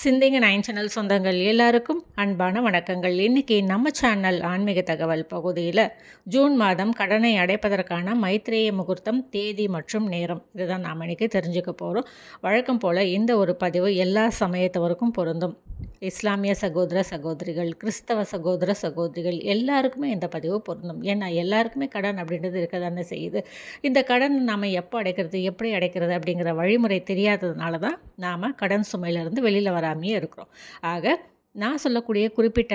சிந்திங்க nine channel சொந்தங்கள் எல்லாருக்கும் அன்பான வணக்கங்கள். இன்றைக்கி நம்ம சேனல் ஆன்மீக தகவல் பகுதியில் ஜூன் மாதம் கடனை அடைப்பதற்கான மைத்ரேய முகூர்த்தம் தேதி மற்றும் நேரம். இதுதான் நாம் இன்றைக்கி தெரிஞ்சுக்க போகிறோம் வழக்கம் போல் இந்த ஒரு பதிவு எல்லா சமயத்தவருக்கும் பொருந்தும். இஸ்லாமிய சகோதர சகோதரிகள் கிறிஸ்தவ சகோதர சகோதரிகள் எல்லாருக்குமே இந்த பதிவு பொருந்தும். ஏன்னா எல்லாருக்குமே கடன் அப்படின்றது இருக்க தானே செய்யுது. இந்த கடன் நாம் எப்போ அடைக்கிறது எப்படி அடைக்கிறது அப்படிங்கிற வழிமுறை தெரியாததுனால தான் நாம் கடன் சுமையிலேருந்து வெளியில் வராமையே இருக்கிறோம். ஆக நான் சொல்லக்கூடிய குறிப்பிட்ட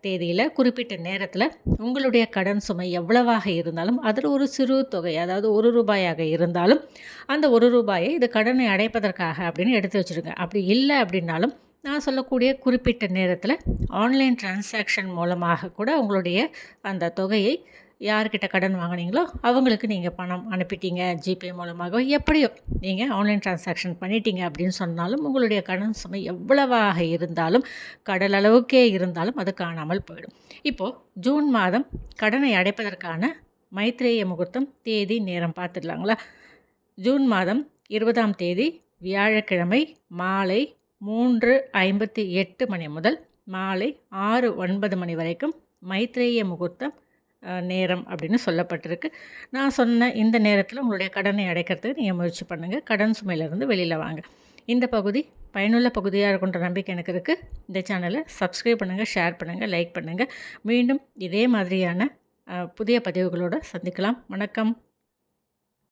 தேதியில் குறிப்பிட்ட நேரத்தில் உங்களுடைய கடன் சுமை எவ்வளவாக இருந்தாலும் அதில் ஒரு சிறு தொகை அதாவது ஒரு ரூபாயாக இருந்தாலும் அந்த ஒரு ரூபாயை இது கடனை அடைப்பதற்காக அப்படின்னு எடுத்து வச்சுருங்க. அப்படி இல்லை அப்படின்னாலும் நான் சொல்லக்கூடிய குறிப்பிட்ட நேரத்தில் ஆன்லைன் டிரான்சாக்ஷன் மூலமாக கூட உங்களுடைய அந்த தொகையை யார்கிட்ட கடன் வாங்கினீங்களோ அவங்களுக்கு நீங்கள் பணம் அனுப்பிட்டீங்க ஜிபே மூலமாக எப்படியோ நீங்கள் ஆன்லைன் டிரான்சாக்ஷன் பண்ணிட்டீங்க அப்படின்னு சொன்னாலும் உங்களுடைய கடன் சுமை எவ்வளவாக இருந்தாலும் கடல் அளவுக்கே இருந்தாலும் அது காணாமல் போயிடும். இப்போது ஜூன் மாதம் கடனை அடைப்பதற்கான மைத்ரேய முகூர்த்தம் தேதி நேரம் பார்த்துடலாங்களா? ஜூன் மாதம் இருபதாம் தேதி வியாழக்கிழமை மாலை மூன்று ஐம்பத்தி எட்டு மணி முதல் மாலை ஆறு ஒன்பது மணி வரைக்கும் மைத்ரேய முகூர்த்தம் நேரம் அப்படின்னு சொல்லப்பட்டிருக்கு. நான் சொன்ன இந்த நேரத்தில் உங்களுடைய கடனை அடைக்கிறதுக்கு நீங்கள் முயற்சி பண்ணுங்கள் கடன் சுமையிலேருந்து வெளியில் வாங்க. இந்த பகுதி பயனுள்ள பகுதியாக இருக்குன்ற நம்பிக்கை எனக்கு இருக்குது இந்த சேனலை சப்ஸ்கிரைப் பண்ணுங்கள் ஷேர் பண்ணுங்கள் லைக் பண்ணுங்கள் மீண்டும் இதே மாதிரியான புதிய பதிவுகளோடு சந்திக்கலாம். வணக்கம்.